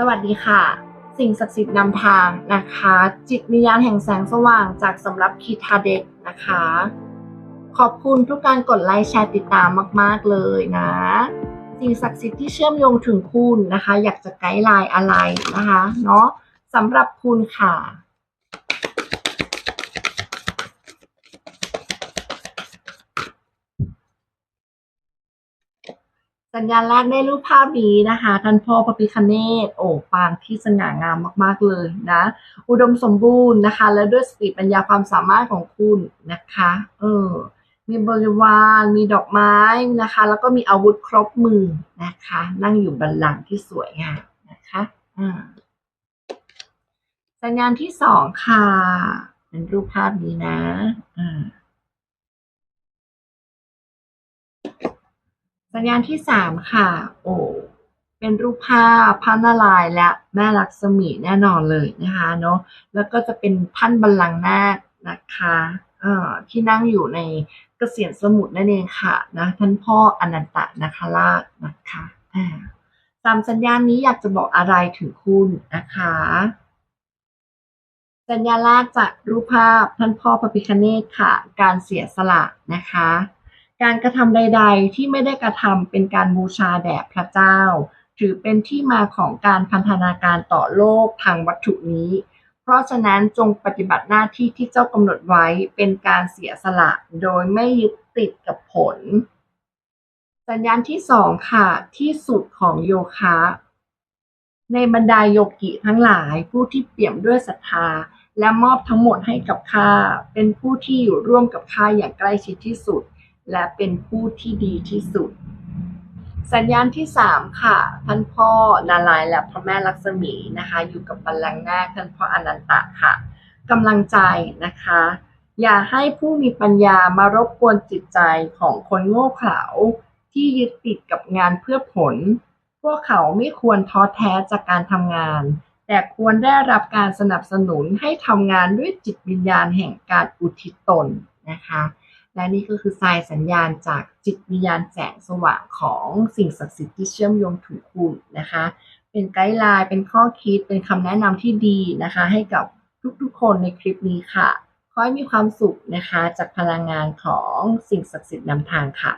สวัสดีค่ะ สิ่งศักดิ์สิทธิ์นำทางนะคะ จิตวิญญาณแห่งแสงสว่างจากสำรับคีทาเด็กนะคะ ขอบคุณทุกการกดไลค์แชร์ติดตามมาก ๆ เลยนะ สิ่งศักดิ์สิทธิ์ที่เชื่อมโยงถึงคุณนะคะ อยากจะไกด์ไลน์อะไรนะคะเนาะสำหรับคุณค่ะ สัญญาณแรกในรูปภาพนี้นะคะท่านพ่อพระพิคเนตโอ้ปางที่สง่างามมาก ๆ เลยนะ อุดมสมบูรณ์นะคะ และด้วยสติปัญญาความสามารถของคุณนะคะ เออ มีบริวารมีดอกไม้นะคะ แล้วก็มีอาวุธครบมือนะคะ นั่งอยู่บัลลังก์ที่สวยงามนะคะอ่าสัญญาณที่สองค่ะ เป็นรูปภาพนี้นะอ่า สัญญาณที่สามค่ะ โอ้เป็นรูปภาพพระนารายณ์และแม่ลักษมีแน่นอนเลยนะคะเนาะแล้วก็จะเป็นท่านบัลลังก์นาคนะคะเอ่อที่นั่งอยู่ในเกษียณสมุทรนั่นเองค่ะนะท่านพ่ออนันตนาคราชนะคะอ่าสามสัญญาณนี้อยากจะบอกอะไรถึงคุณนะคะ สัญญาณแรกจากรูปภาพท่านพ่อพระพิคเนตค่ะ การเสียสละนะคะ การกระทำใด ๆ ที่ไม่ได้กระทำเป็นการบูชาแด่พระเจ้า ถือเป็นที่มาของการพันธนาการต่อโลกทางวัตถุนี้ เพราะฉะนั้นจงปฏิบัติหน้าที่ที่เจ้ากำหนดไว้เป็นการเสียสละโดยไม่ยึดติดกับผล สัญญาณที่สองค่ะ ที่สุดของโยคะในบรรดาโยกิทั้งหลายผู้ที่เปี่ยมด้วยศรัทธา และมอบทั้งหมดให้กับข้าเป็นผู้ที่อยู่ร่วมกับข้าอย่างใกล้ชิดที่สุด และเป็นผู้ที่ดีที่สุด สัญญาณที่สามค่ะ ท่านพ่อนารายและพระแม่ลักษมีนะคะ อยู่กับบัลลังก์นาท่านพ่ออนันตะค่ะกำลังใจนะคะ อย่าให้ผู้มีปัญญามารบกวนจิตใจของคนโง่เขลาที่ยึดติดกับงานเพื่อผล พวกเขาไม่ควรท้อแท้จากการทำงาน แต่ควรได้รับการสนับสนุนให้ทำงานด้วยจิตวิญญาณแห่งการอุทิศตนนะคะ และนี่ก็คือสายสัญญาณจากจิตวิญญาณแสงสว่างของสิ่งศักดิ์สิทธิ์ที่เชื่อมโยงถึงคุณนะคะ เป็นไกด์ไลน์เป็นข้อคิดเป็นคำแนะนำที่ดีนะคะ ให้กับทุกๆคนในคลิปนี้ค่ะขอให้มีความสุขนะคะ จากพลังงานของสิ่งศักดิ์สิทธิ์นำทางค่ะ